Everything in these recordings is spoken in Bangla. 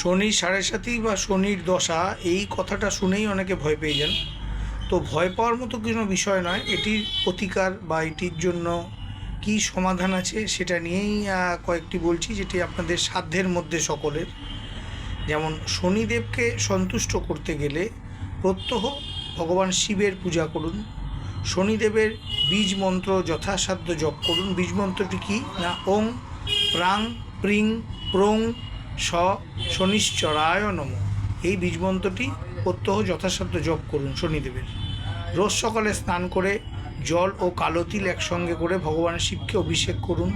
শনি সাড়ে সাতি বা শনির দশা, এই কথাটা শুনেই অনেকে ভয় পেয়ে যান। তো ভয় পাওয়ার মতো কোনো বিষয় নয়, এটির প্রতিকার বা এটির জন্য কি সমাধান আছে সেটা নিয়েই কয়েকটি বলছি, যেটি আপনাদের সাধ্যের মধ্যে সকলের। যেমন শনিদেবকে সন্তুষ্ট করতে গেলে প্রত্যহ ভগবান শিবের পূজা করুন, শনিদেবের বীজ মন্ত্র যথাসাধ্য জপ করুন। বীজ মন্ত্রটি কি? না, ওং, প্রাং, প্রিং, প্রং স শনিশ্চরায় নম। এই বীজ মন্ত্রটি প্রত্যহ যথাসাধ্য জপ করুন শনিদেবের। রোজ সকালে স্নান করে জল ও কালো তিল একসঙ্গে করে ভগবান শিবকে অভিষেক করুন।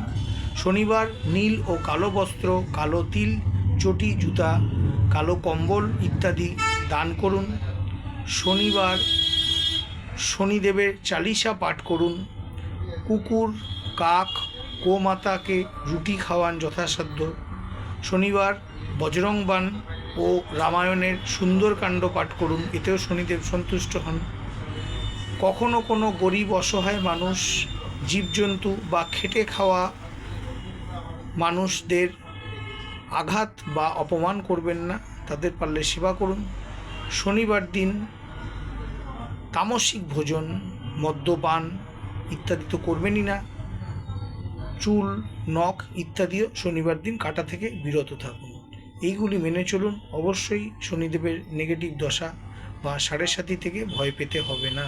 শনিবার নীল ও কালো বস্ত্র, কালো তিল, চটি, জুতা, কালো কম্বল ইত্যাদি দান করুন। শনিবার শনিদেবের চালিসা পাঠ করুন। কুকুর, কাক, গোমাতাকে রুটি খাওয়ান যথাসাধ্য। শনিবার বজরংবান ও রামায়ণের সুন্দরকাণ্ড পাঠ করুন, এতেও শনিদেব সন্তুষ্ট হন। কখনো কোনো গরিব অসহায় মানুষ, জীবজন্তু বা খেটে খাওয়া মানুষদের আঘাত বা অপমান করবেন না, তাদের পারলে সেবা করুন। শনিবার দিন তামসিক ভোজন, মদ্যপান ইত্যাদি তো করবেনই না। চুল, নখ ইত্যাদিও শনিবার দিন কাটা থেকে বিরত থাকুন। এইগুলি মেনে চলুন, অবশ্যই শনিদেবের নেগেটিভ দশা বা সাড়ে সাতি থেকে ভয় পেতে হবে না।